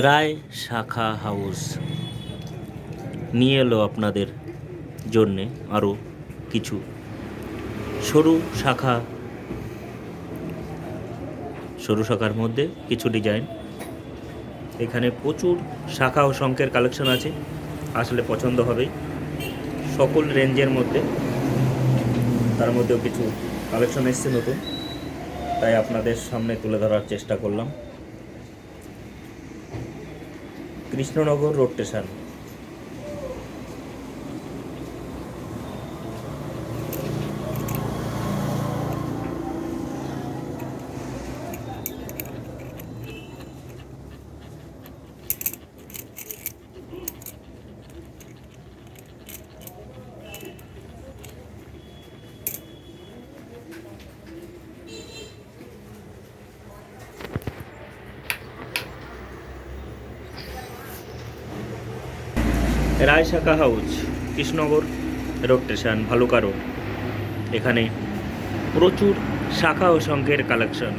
রায় শাখা হাউস। নিয়ে এলো আপনাদের জন্যে আরও কিছু। সরু শাখা। সরু শাখার মধ্যে কিছু ডিজাইন এখানে প্রচুর শাখা ও শঙ্কের কালেকশন আছে। আসলে পছন্দ হবেই। সকল রেঞ্জের মধ্যে। তার মধ্যেও কিছু কালেকশন এসছে নতুন। তাই আপনাদের সামনে তুলে ধরার চেষ্টা করলাম। Krishnanagar road station. রায় শাখা house Krishnanagar road station Bhaluka road এখানে প্রচুর শাখা ও সংঘের কালেকশন